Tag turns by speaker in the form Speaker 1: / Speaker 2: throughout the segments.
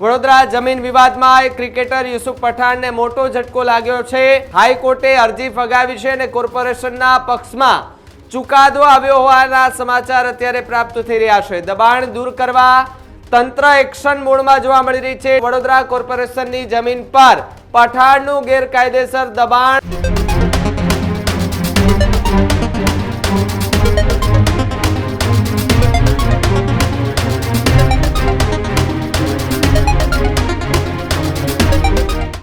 Speaker 1: વડોદરા જમીન વિવાદમાં ક્રિકેટર યુસુફ પઠાણને મોટો ઝટકો લાગ્યો છે. હાઈકોર્ટે અરજી ફગાવી છે અને કોર્પોરેશનના પક્ષમાં ચુકાદો આવ્યો હોવાના સમાચાર અત્યારે પ્રાપ્ત થઈ રહ્યા છે. દબાણ દૂર કરવા તંત્ર એક્શન મોડમાં જોવા મળી રહી છે. વડોદરા કોર્પોરેશનની જમીન પર પઠાણનું ગેરકાયદેસર દબાણ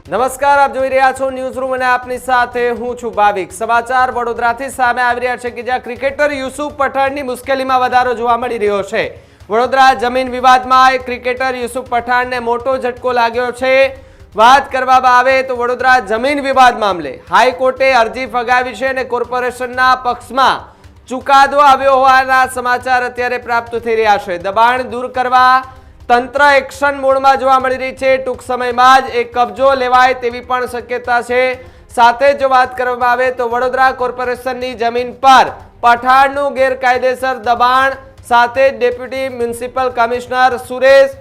Speaker 1: નમસ્કાર, આપ જોઈ રહ્યા છો ન્યૂઝ રૂમ અને આપની સાથે હું છું ભાવિક. સમાચાર વડોદરાથી સામે આવી રહ્યા છે કે જ્યાં ક્રિકેટર યુસુફ પઠાણની મુશ્કેલીમાં વધારો જોવા મળી રહ્યો છે. વડોદરા જમીન વિવાદમાં ક્રિકેટર યુસુફ પઠાણને મોટો ઝટકો લાગ્યો છે. વાત કરવામાં આવે તો વડોદરા જમીન વિવાદ મામલે હાઈકોર્ટે અરજી ફગાવી છે અને કોર્પોરેશનના પક્ષમાં ચુકાદો આવ્યો હોવાના સમાચાર અત્યારે પ્રાપ્ત થઈ રહ્યા છે. દબાણ દૂર કરવા તંત્ર એક્શન મોડમાં જોવા મળી રહી છે. ટૂંક સમયમાં જ એક કબજો લેવાય તેવી પણ શક્યતા છે. સાથે જો વાત કરવામાં આવે તો વડોદરા કોર્પોરેશનની જમીન પર પઠાણનું ગેરકાયદેસર દબાણ, સાથે જ ડેપ્યુટી મ્યુનિસિપલ કમિશનર સુરેશ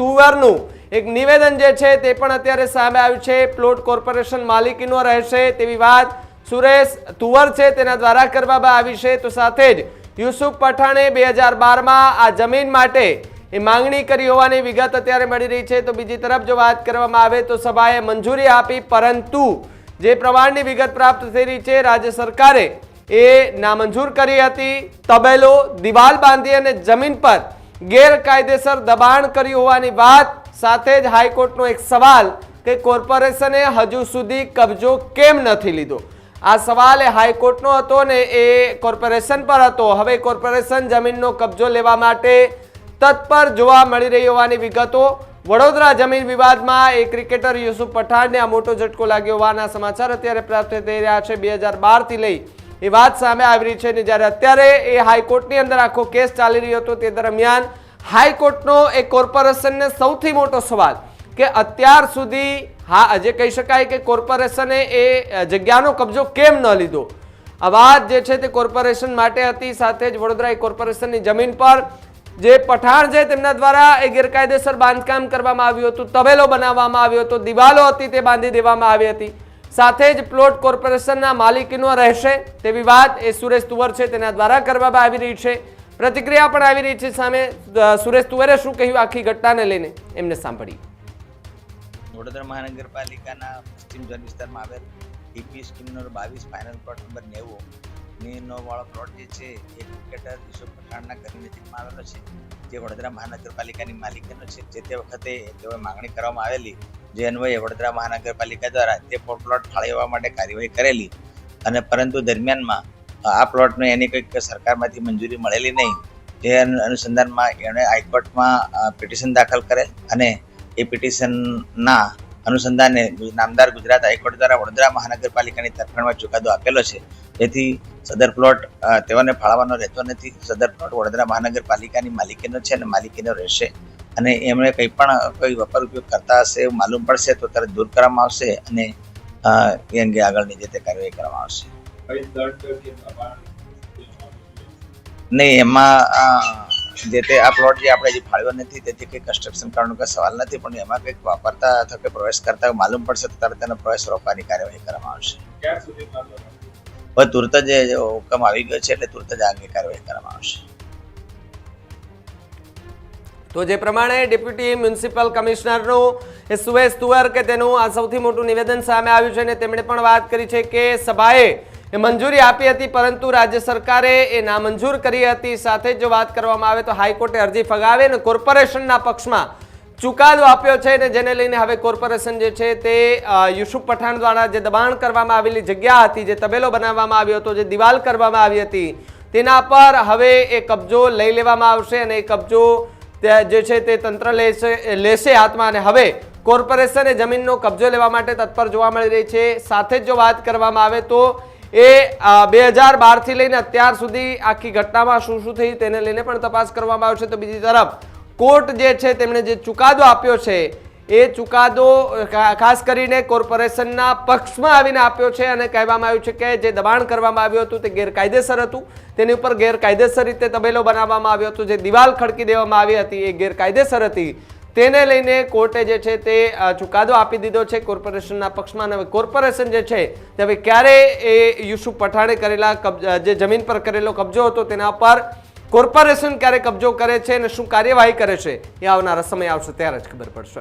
Speaker 1: તુવરનું એક નિવેદન જે છે તે પણ અત્યારે સામે આવ્યું છે. પ્લોટ કોર્પોરેશન માલિકીનો રહેશે તેવી વાત સુરેશ તુવર છે. તેના દ્વારા કરવામાં આવી છે. તો સાથે જ યુસુફ પઠાણે બે હજાર બારમાં આ જમીન માટે એ માંગણી કરી હોવાની વિગત અત્યારે મળી રહી છે. તો બીજી તરફ જો વાત કરવામાં આવે તો સભાએ મંજૂરી આપી, પરંતુ જે પ્રમાણની વિગત પ્રાપ્ત થઈ રહી છે, રાજ્ય સરકારે એ નામંજૂર કરી હતી. તબેલો, દિવાલ બાંધી અને જમીન પર ગેરકાયદેસર દબાણ કર્યું હોવાની વાત. સાથે જ હાઈકોર્ટનો એક સવાલ કે કોર્પોરેશને હજુ સુધી કબજો કેમ નથી લીધો? આ સવાલ એ હાઈકોર્ટનો હતો ને એ કોર્પોરેશન પર હતો. હવે કોર્પોરેશન જમીનનો કબજો લેવા માટે તત્પર જોવા મળી રહી હોવાની વિગતો વડોદરા જમીન વિવાદમાં એ ક્રિકેટર યુસુફ પઠાણને આ મોટો ઝટકો લાગ્યો હોવાના સમાચાર અત્યારે પ્રાપ્ત થઈ રહ્યા છે. બે હજાર બારથી લઈ એ વાત સામે આવી રહી છે ને જ્યારે અત્યારે એ હાઈકોર્ટની અંદર આખો કેસ ચાલી રહ્યો હતો તે દરમિયાન હાઈકોર્ટનો એ કોર્પોરેશનને સૌથી મોટો સવાલ કે અત્યાર સુધી હા, આજે કહી શકાય કે કોર્પોરેશને એ જગ્યાનો કબજો કેમ ન લીધો? આ વાત જે છે તે કોર્પોરેશન માટે હતી. સાથે જ વડોદરા એ કોર્પોરેશનની જમીન પર જે પઠાણ છે તેમના દ્વારા એ ગેરકાયદેસર બાંધકામ કરવામાં આવ્યું હતું. તબેલો બનાવવામાં આવ્યો હતો. દિવાલો હતી તે બાંધી દેવામાં આવી હતી. સાથે જ પ્લોટ કોર્પોરેશનના માલિકીનો રહેશે તેવી વાત એ સુરેશ તુવર છે તેના દ્વારા કરવામાં આવી રહી છે. પ્રતિક્રિયા પણ આવી રહી છે સામે. સુરેશ તુવરે શું કહ્યું આખી ઘટનાને લઈને? એમને સાંભળી
Speaker 2: વડોદરા મહાનગરપાલિકાના પશ્ચિમ ઝોન વિસ્તારમાં આવેલ ટીપી સ્કીમનો બાવીસ ફાઇનલ પ્લોટ નંબર નેવું નો વાળો પ્લોટ જે છે, એ ક્રિકેટર યુસુફ પઠાણના ઘરની નજીકમાં આવેલો છે, જે વડોદરા મહાનગરપાલિકાની માલિકીનો છે, જે તે વખતે તેઓએ માંગણી કરવામાં આવેલી, જે અન્વયે વડોદરા મહાનગરપાલિકા દ્વારા તે પ્લોટ ફાળવવા માટે કાર્યવાહી કરેલી. અને પરંતુ દરમિયાનમાં આ પ્લોટને એની કંઈક સરકારમાંથી મંજૂરી મળેલી નહીં. જે અનુસંધાનમાં એણે હાઈકોર્ટમાં પિટિશન દાખલ કરેલ અને એ પિટિશનના અનુસંધાને નામદાર ગુજરાત હાઈકોર્ટ દ્વારા વડોદરા મહાનગરપાલિકાની તરફેણમાં ચુકાદો આપેલો છે. જેથી સદર પ્લોટ તેઓને ફાળવવાનો રહેતો નથી. સદર પ્લોટ વડોદરા મહાનગરપાલિકાની માલિકીનો છે અને માલિકીનો રહેશે. અને એમણે કંઈ પણ કોઈ વપર ઉપયોગ કરતા હશે એવું માલુમ પડશે તો તરત દૂર કરવામાં આવશે અને એ અંગે આગળની જે તે કાર્યવાહી કરવામાં આવશે. નહીં એમાં જે તે આ પ્લોટ જે આપણે જે ફાળવ્યો નથી તેથી કંઈ કન્સ્ટ્રક્શન કરવાનો કોઈ સવાલ નથી પણ એમાં કંઈક વાપરતા અથવા કે પ્રવેશ કરતા માલુમ પડશે તો તરત તેનો પ્રવેશ રોકવાની કાર્યવાહી કરવામાં આવશે. હવે તુરત જ હુકમ આવી ગયો છે એટલે તુરત જ આગળ કાર્યવાહી કરવામાં આવશે.
Speaker 1: તો જે પ્રમાણે ડેપ્યુટી મ્યુનિસિપલ કમિશનરનું સુવેશ તુવર કે તેનું આ સૌથી મોટું નિવેદન સામે આવ્યું છે અને તેમણે પણ વાત કરી છે કે સભાએ એ મંજૂરી આપી હતી, પરંતુ રાજ્ય સરકારે એ નામંજૂર કરી હતી. સાથે જો વાત કરવામાં આવે તો હાઈકોર્ટે અરજી ફગાવી અને કોર્પોરેશનના પક્ષમાં ચુકાદો આપ્યો છે અને જેને લઈને હવે કોર્પોરેશન જે છે તે યુસુફ પઠાણ દ્વારા જે દબાણ કરવામાં આવેલી જગ્યા હતી, જે તબેલો બનાવવામાં આવ્યો હતો, જે દિવાલ કરવામાં આવી હતી, તેના પર હવે એ કબજો લઈ લેવામાં આવશે અને એ કબજો જે છે તે તંત્ર લેશે લેશે હાથમાં અને હવે કોર્પોરેશને જમીનનો કબજો લેવા માટે તત્પર જોવા મળી રહી છે. સાથે જ જો વાત કરવામાં આવે તો એ બે હજાર બારથી લઈને અત્યાર સુધી આખી ઘટનામાં શું શું થયું તેને લઈને પણ તપાસ કરવામાં આવશે. તો બીજી તરફ કોર્ટ જે છે તેમણે જે ચુકાદો આપ્યો છે, એ ચુકાદો ખાસ કરીને કોર્પોરેશનના પક્ષમાં આવીને આપ્યો છે અને કહેવામાં આવ્યું છે કે જે દબાણ કરવામાં આવ્યું હતું તે ગેરકાયદેસર હતું. તેની ઉપર ગેરકાયદેસર રીતે તબેલો બનાવવામાં આવ્યો હતો. જે દિવાલ ખડકી દેવામાં આવી હતી એ ગેરકાયદેસર હતી. તેને લઈને કોર્ટે જે છે તે ચુકાદો આપી દીધો છે કોર્પોરેશનના પક્ષમાં. અને હવે કોર્પોરેશન જે છે તે હવે ક્યારે એ યુસુફ પઠાણે કરેલા જે જમીન પર કરેલો કબજો હતો તેના પર કોર્પોરેશન ક્યારે કબજો કરે છે અને શું કાર્યવાહી કરે છે એ આવનારા સમય આવશે, ત્યારે જ ખબર પડશે.